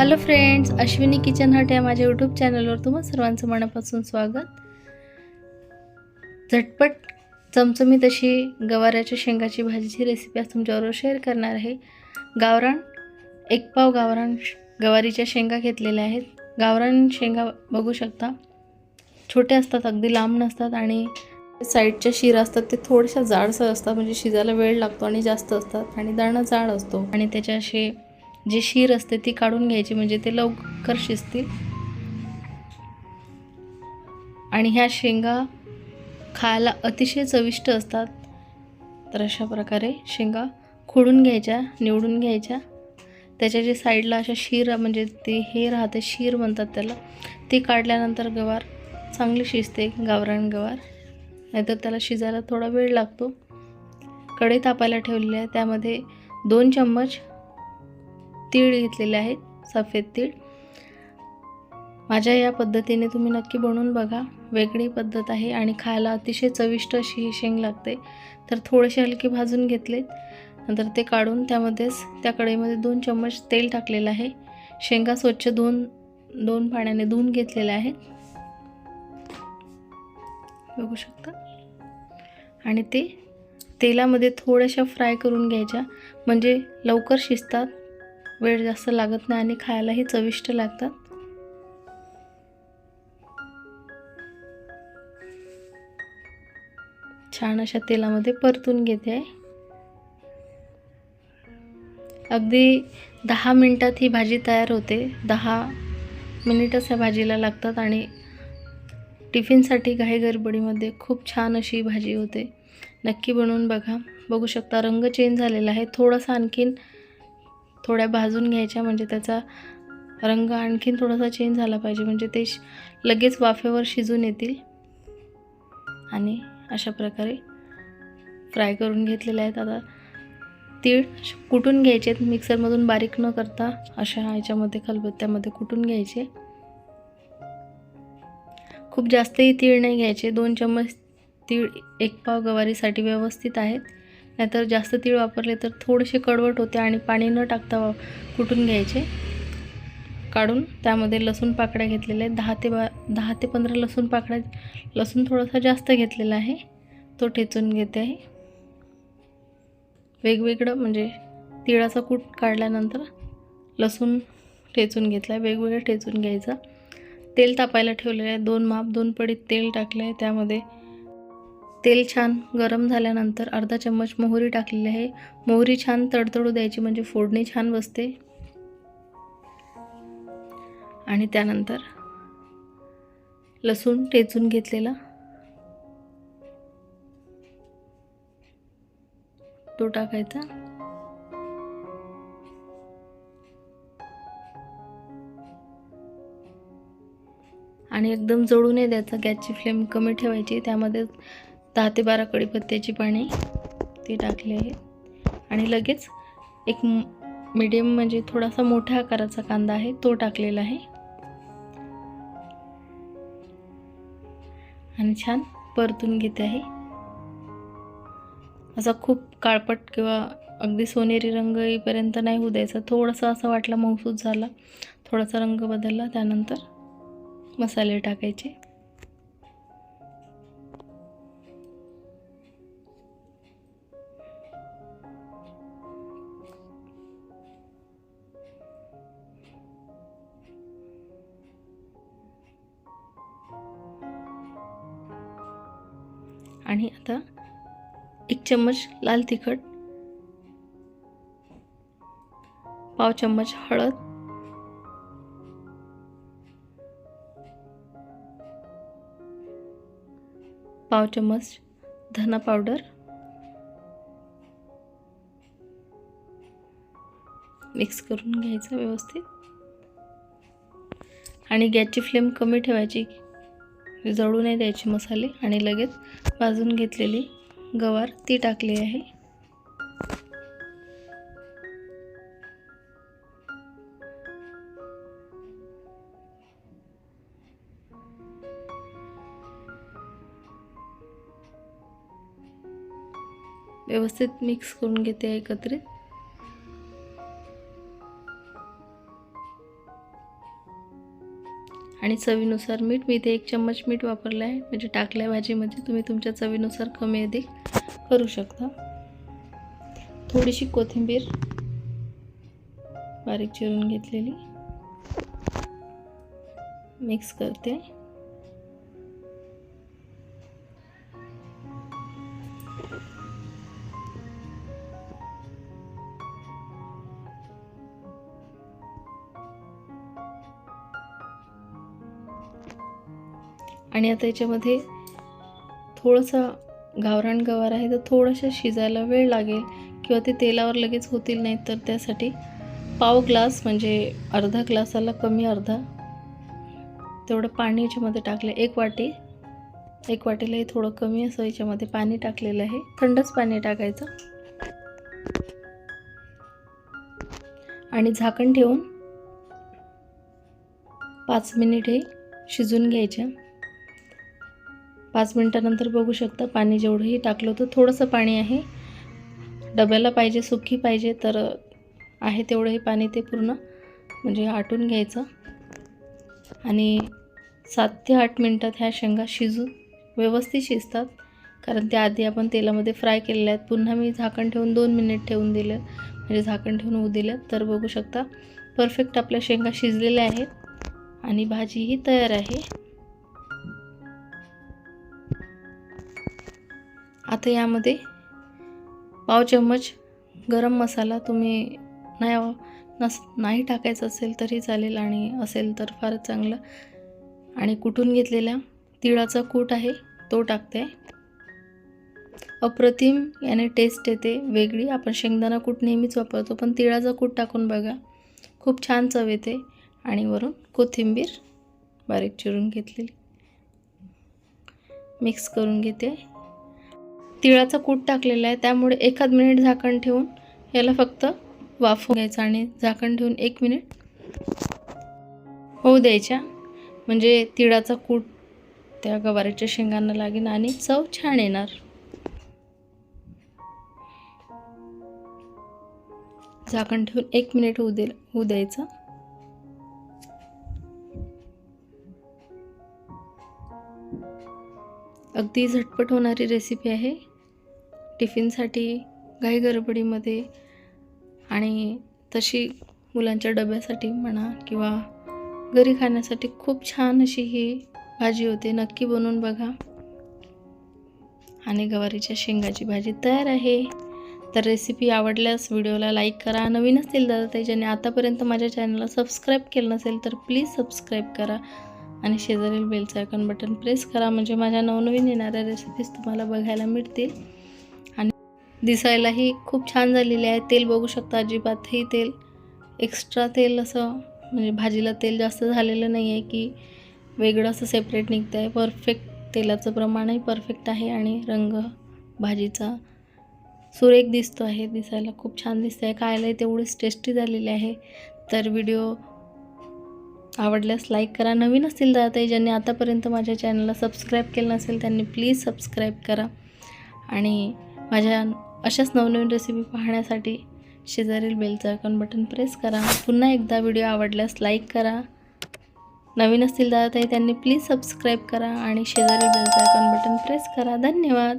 Hello friends Ashwini kitchen hut या माझ्या YouTube चॅनलवर तुम्हा सर्वांचं मनापासून स्वागत. झटपट चमचमीत अशी गवाऱ्याच्या शेंगाची भाजीची रेसिपी आज तुमच्याबरोबर शेअर करणार आहे. गावरान एक पाव गावरान गवारीच्या शेंगा घेतलेल्या आहेत. गावरान शेंगा बघू शकता. छोटे असतात अगदी लांब नसतात आणि साईडच्या शिरा असतात ते थोड्याशा जाडसर असतात. म्हणजे शिजायला वेळ लागतो आणि जास्त असतात आणि दाणा जाड असतो. आणि त्याच्या असे जी शीर असते ती काढून घ्यायची म्हणजे ते लवकर शिजतील. आणि ह्या शेंगा खायला अतिशय चविष्ट असतात. तर अशा प्रकारे शेंगा खोडून घ्यायच्या निवडून घ्यायच्या. त्याच्या जे साईडला अशा शीर म्हणजे ते हे राहते शीर म्हणतात त्याला ती काढल्यानंतर गवार चांगली शिजते गावरान गवार. नाहीतर त्याला शिजायला थोडा वेळ लागतो. कढई तापायला ठेवलेली आहे त्यामध्ये दोन चम्मच तीळ घेतलेले आहेत सफेद तीळ. माझ्या या पद्धतीने तुम्ही नक्की बनवून बघा. वेगळी पद्धत आहे आणि खायला अतिशय चविष्ट अशी ही शेंग लागते. तर थोडेसे हलके भाजून घेतलेत. नंतर ते काढून त्यामध्येच त्या कढईमध्ये दोन चम्मच तेल टाकलेलं आहे. शेंगा स्वच्छ धुवून दोन पाण्याने धुवून घेतलेल्या आहेत. बघू शकता? आणि ते तेलामध्ये थोड्याशा फ्राय करून घ्यायच्या. म्हणजे लवकर शिजतात वेळ जास्त लागत नाही आणि खायलाही चविष्ट लागतात. छान अशा तेलामध्ये परतून घेते. आहे अगदी दहा मिनटात ही भाजी तयार होते. दहा मिनिटच ह्या भाजीला लागतात आणि टिफिनसाठी घाई गडबडीमध्ये खूप छान अशी भाजी होते. नक्की बनवून बघा. बघू शकता रंग चेंज झालेला आहे. थोडासा आणखीन थोड्या भाजून घ्यायच्या म्हणजे त्याचा रंग आणखीन थोडासा चेंज झाला पाहिजे. म्हणजे ते श- लगेच वाफेवर शिजून येतील. आणि अशा प्रकारे फ्राय करून घेतलेले आहेत. आता तीळ श- कुटून घ्यायचे आहेत. मिक्सरमधून बारीक न करता अशा ह्याच्यामध्ये खलबत्त्यामध्ये कुटून घ्यायचे. खूप जास्तही तीळ नाही घ्यायचे. दोन चम्मच तीळ एक पाव गवारीसाठी व्यवस्थित आहेत. नाहीतर जास्त तीळ वापरले तर थोडेसे कडवट होते आणि पाणी न टाकता कुटून घ्यायचे. काढून त्यामध्ये लसूण पाकळ्या घेतलेल्या आहेत. दहा ते बा दहा ते पंधरा लसूण पाकळ्या लसूण थोडासा जास्त घेतलेला आहे. तो ठेचून घेते आहे. वेगवेगळं म्हणजे तिळाचा कूट काढल्यानंतर लसूण ठेचून घेतला आहे. वेगवेगळं ठेचून घ्यायचं. तेल तापायला ठेवलेलं आहे. दोन माप दोन पडीत तेल टाकलं आहे त्यामध्ये तेल छान गरम झाल्यानंतर अर्धा चम्मच मोहरी टाकलेली आहे. मोहरी छान तडतडू द्यायची म्हणजे फोडणी छान बसते. आणि त्यानंतर लसूण ठेचून घेतलेला तो टाकायचा. आणि एकदम जळू नाही द्यायचा गॅसची फ्लेम कमी ठेवायची त्यामध्ये दहा ते बारा कढीपत्त्याची पाणी ती टाकली आहे. आणि लगेच एक मीडियम म्हणजे थोडासा मोठ्या आकाराचा कांदा आहे तो टाकलेला आहे. आणि छान परतून घेते आहे. असा खूप काळपट किंवा अगदी सोनेरी रंग येईपर्यंत नाही होऊ द्यायचा. थोडासा असं वाटला मऊसूद झाला. थोडासा रंग बदलला. त्यानंतर मसाले टाकायचे. आणि आता एक चम्मच लाल तिखट पाव चम्मच हळद पाव चम्मच धना पावडर मिक्स करून घ्यायचं व्यवस्थित. आणि गॅसची फ्लेम कमी ठेवायची. जळू नाही द्यायचे मसाले आणि लगेच भाजून घेतलेली गवार ती टाकली आहे. व्यवस्थित मिक्स करून घेते एकत्रित. आणि चवीनुसार मीठ मी इथे एक चम्मच मीठ वापरलं आहे. म्हणजे टाकलं आहे भाजीमध्ये तुम्ही तुमच्या चवीनुसार कमी अधिक करू शकता. थोडीशी कोथिंबीर बारीक चिरून घेतलेली. मिक्स करते. आणि आता याच्यामध्ये थोडंसं गावरान गवार आहे तर थोडंसं शिजायला वेळ लागेल किंवा ते तेलावर लगेच होतील नाही तर त्यासाठी पाव ग्लास म्हणजे अर्धा ग्लासाला कमी अर्धा. तेवढं पाणी याच्यामध्ये टाकलं एक वाटी. एक वाटीलाही थोडं कमी असं याच्यामध्ये पाणी टाकलेलं आहे. थंडच पाणी टाकायचं. आणि झाकण ठेवून पाच मिनिट हे शिजून घ्यायच्या पाच मिनटानंतर बघू शकता. पाणी जेवढंही टाकलं होतं थोडंसं पाणी आहे. डब्याला पाहिजे सुकी पाहिजे तर आहे तेवढंही पाणी ते पूर्ण. म्हणजे आटून घ्यायचं. आणि सात ते आठ मिनटात ह्या शेंगा शिजू व्यवस्थित शिजतात. कारण त्या आधी आपण तेलामध्ये फ्राय केलेल्या आहेत. पुन्हा मी झाकण ठेवून दोन मिनिट ठेवून दिलं. म्हणजे झाकण ठेवून होऊ दिलं. तर बघू शकता परफेक्ट आपल्या शेंगा शिजलेल्या आहेत. आणि भाजीही तयार आहे. आता यामध्ये पाव चम्मच गरम मसाला तुम्ही नाही नस नाही टाकायचं असेल तरी चालेल आणि असेल तर फारच चांगलं. आणि कुठून घेतलेला तिळाचा कूट आहे तो टाकते. अप्रतिम याने टेस्ट येते वेगळी. आपण शेंगदाणा कूट नेहमीच वापरतो पण तिळाचा कूट टाकून बघा. खूप छान चव येते. आणि वरून कोथिंबीर बारीक चिरून घेतलेली. मिक्स करून घेते. तिळाचा कूट टाकलेला आहे. त्यामुळे एखाद मिनिट झाकण ठेवून याला फक्त वाफू घ्यायचं आणि झाकण ठेवून एक मिनिट होऊ द्यायच्या. म्हणजे तिळाचा कूट त्या गवारीच्या शेंगांना लागेल आणि चव छान येणार. झाकण ठेवून एक मिनिट होऊ दे होऊ द्यायचं. अगदी झटपट होणारी रेसिपी आहे. टिफिनसाठी घाई गडबडीमध्ये आणि तशी मुलांच्या डब्यासाठी म्हणा किंवा घरी खाण्यासाठी खूप छान अशी ही भाजी होते. नक्की बनवून बघा. आणि गवारीच्या शेंगाची भाजी तयार आहे. तर रेसिपी आवडल्यास व्हिडिओला लाईक करा. नवीन असतील दादा ताई ज्याने आतापर्यंत माझ्या चॅनलला सबस्क्राईब केलं नसेल तर प्लीज सबस्क्राईब करा. आणि शेजारील बेलचं आयकॉन बटन प्रेस करा. म्हणजे माझ्या नवनवीन येणाऱ्या रेसिपीज तुम्हाला बघायला मिळतील. दिसायलाही खूप छान झालेले आहे. तेल बघू शकता अजिबातही तेल. एक्स्ट्रा तेल असं म्हणजे भाजीला तेल जास्त झालेलं नाही आहे की वेगळं असं सेपरेट निघतं आहे परफेक्ट तेलाचं प्रमाणही परफेक्ट आहे आणि रंग भाजीचा सुरेख दिसतो आहे. दिसायला खूप छान दिसतं आहे खायलाही तेवढीच टेस्टी झालेली आहे. तर व्हिडिओ आवडल्यास लाईक करा. नवीन असतील दादा ताई ज्यांनी आतापर्यंत माझ्या चॅनलला सबस्क्राईब केलं नसेल त्यांनी प्लीज सबस्क्राईब करा. आणि माझ्या अशाच नवनवीन रेसिपी पाहण्यासाठी शेजारील बेलचं आयकॉन बटन प्रेस करा. पुन्हा एकदा व्हिडिओ आवडल्यास लाईक करा. नवीन असतील दादा ताई त्यांनी प्लीज सबस्क्राईब करा आणि शेजारील बेलचं आयकॉन बटन प्रेस करा. धन्यवाद.